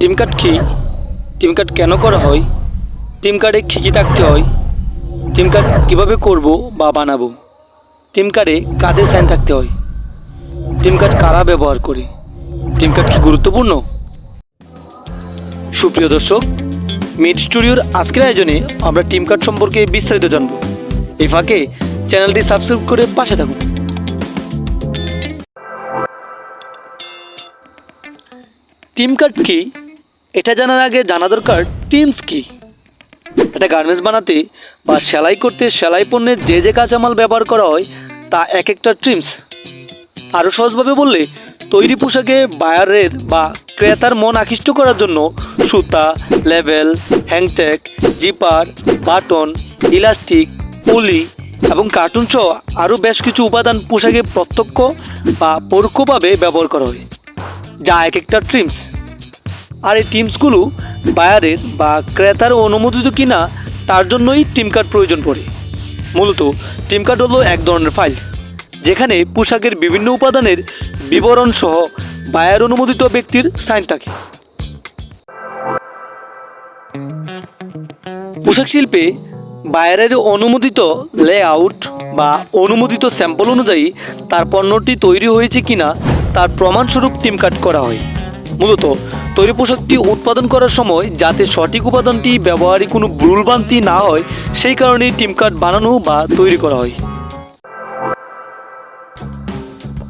Team card কী? Team card কেন করা হয়? টিম কার্ডে কী কী থাকতে হয়? টিম কার্ড কীভাবে করব বা বানাবো? টিম কার্ডে কাদের সাইন থাকতে হয়? টিম কার্ড কারা ব্যবহার করে? টিম কার্ড কি গুরুত্বপূর্ণ? সুপ্রিয় দর্শক মিড স্টুডিওর আজকের আয়োজনে আমরা টিম কার্ড সম্পর্কে বিস্তারিত জানব। এই ফাঁকে চ্যানেলটি সাবস্ক্রাইব করে পাশে থাকুন। টিম কার্ড কি? এটা জানার আগে জানা দরকার, টিমস কি? এটা গার্মেন্টস বানাতে বা সেলাই করতে সেলাই পণ্যের যে যে কাঁচামাল ব্যবহার করা হয়, তা এক একটা ট্রিমস আরও সহজভাবে বললে, তৈরি পোশাকে বায়ারের বা ক্রেতার মন আকৃষ্ট করার জন্য সুতা level hangtag zipper, button, elastic, pulley এবং কার্টুন সহ আরও বেশ কিছু উপাদান পোশাকে প্রত্যক্ষ বা পরোক্ষভাবে ব্যবহার করা হয়। যা এক একটা ট্রিমস আর এই টিমসগুলো বায়ারের বা ক্রেতার অনুমোদিত কিনা তার জন্যই টিম কার্ড প্রয়োজন পড়ে। মূলত টিম কার্ড হলো এক ধরনের ফাইল, যেখানে পোশাকের বিভিন্ন উপাদানের বিবরণ সহ বায়ার অনুমোদিত ব্যক্তির সাইন থাকে। পোশাক শিল্পে বায়ারের অনুমোদিত লেআউট বা অনুমোদিত স্যাম্পল অনুযায়ী তার পণ্যটি তৈরি হয়েছে কিনা তার প্রমাণস্বরূপ টিম কাট করা হয়। মূলত তৈরি পোশাকটি উৎপাদন করার সময় যাতে সঠিক উপাদানটি ব্যবহারে কোনো ভুলভ্রান্তি না হয়, সেই কারণে টিম কার্ড বানানো বা তৈরি করা হয়।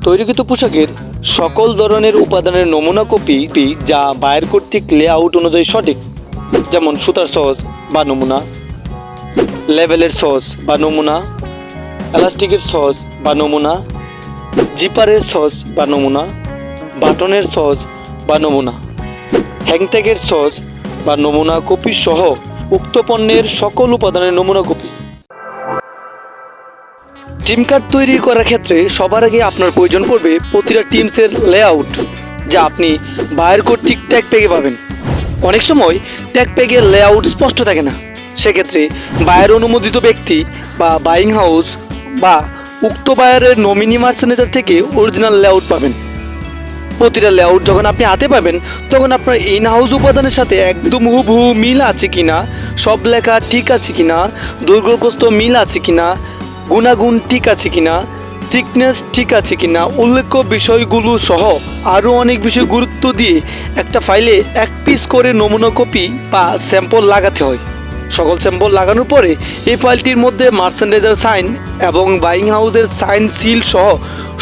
তৈরিকৃত পোশাকের সকল ধরনের উপাদানের নমুনা কপি যা বায়ার কর্তৃক লেআউট অনুযায়ী সঠিক, যেমন সুতার সহজ বা নমুনা লেভেলের সস বা নমুনা, এলাস্টিকের সস বা নমুনা, জিপারের সস বা নমুনা, বাটনের সস বা নমুনা। হ্যাংট্যাগের সস বা নমুনা কপি সহ উক্ত পণ্যের সকল উপাদানের নমুনা কপি। টিম কার্ড তৈরি করার ক্ষেত্রে সবার আগে আপনার প্রয়োজন পড়বে প্রতিটা টিমসের লেআউট যা আপনি বায়ার কর্তৃক ট্যাগ পেগে পাবেন। অনেক সময় ট্যাগ পেগের লেআউট স্পষ্ট থাকে না। সেক্ষেত্রে বায়ার অনুমোদিত ব্যক্তি বা বাইং হাউস বা উক্ত বায়ারের নমিনি মার্সেনেজার থেকে অরিজিনাল লেআউট পাবেন। প্রতিটা লেআউট যখন আপনি হাতে পাবেন, তখন আপনার ইন হাউস উপাদানের সাথে একদম হুবহু মিল আছে কিনা, সব লেখা ঠিক আছে কিনা দুর্গপ্রস্ত মিল আছে কিনা, গুণাগুণ ঠিক আছে কিনা থিকনেস ঠিক আছে কিনা, উল্লেখ্য বিষয়গুলো সহ আরও অনেক বিষয় গুরুত্ব দিয়ে একটা ফাইলে এক পিস করে নমুনা কপি বা স্যাম্পল লাগাতে হয়। সকল স্যাম্পল লাগানোর পরে এই ফাইলটির মধ্যে মার্সেন্ডাইজার সাইন এবং বাইং হাউসের সাইন সিল সহ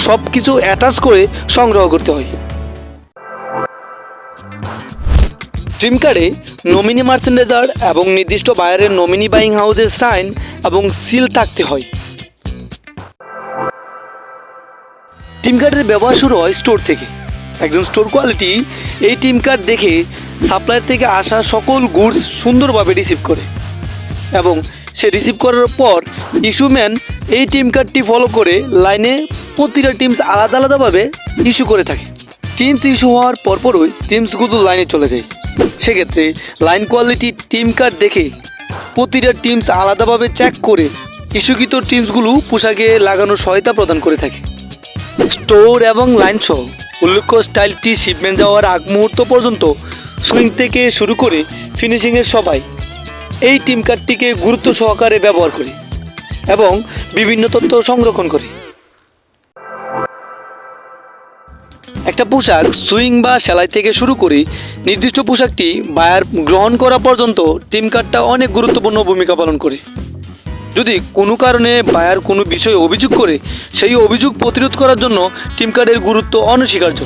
সব কিছু অ্যাটাচ করে সংগ্রহ করতে হয়। ড্রিম কার্ডে নমিনি মার্চেন্ডাইজার এবং নির্দিষ্ট বায়ারের নমিনি বাইং হাউসের সাইন এবং সিল থাকতে হয়। টিম কার্ডের ব্যবহার শুরু হয় স্টোর থেকে। একজন স্টোর কোয়ালিটি এই টিম কার্ড দেখে সাপ্লায়ার থেকে আসা সকল গুডস সুন্দরভাবে রিসিভ করে এবং সে রিসিভ করার পর ইস্যুম্যান এই টিম কার্ডটি ফলো করে লাইনে প্রতিটা টিমস আলাদা আলাদাভাবে ইস্যু করে থাকে। টিমস ইস্যু হওয়ার পরপরই টিমসগুলো লাইনে চলে যায়। সেক্ষেত্রে লাইন কোয়ালিটি টিম কার্ড দেখে প্রতিটা টিমস আলাদাভাবে চেক করে ইস্যুকৃত টিমসগুলো পোশাকে লাগানোর সহায়তা প্রদান করে থাকে। স্টোর এবং লাইন সহ উল্লেখ্য স্টাইলটি শিপমেন্ট যাওয়ার আগ মুহূর্ত পর্যন্ত সুইং থেকে শুরু করে ফিনিশিংয়ের সবাই এই টিম কার্ডটিকে গুরুত্ব সহকারে ব্যবহার করে এবং বিভিন্ন তথ্য সংরক্ষণ করে। একটা পোশাক সুইং বা সেলাই থেকে শুরু করে নির্দিষ্ট পোশাকটি বায়ার গ্রহণ করা পর্যন্ত টিম কার্ডটা অনেক গুরুত্বপূর্ণ ভূমিকা পালন করে। যদি কোনো কারণে বায়ার কোনো বিষয়ে অভিযোগ করে, সেই অভিযোগ প্রতিরোধ করার জন্য টিম কার্ডের গুরুত্ব অনস্বীকার্য।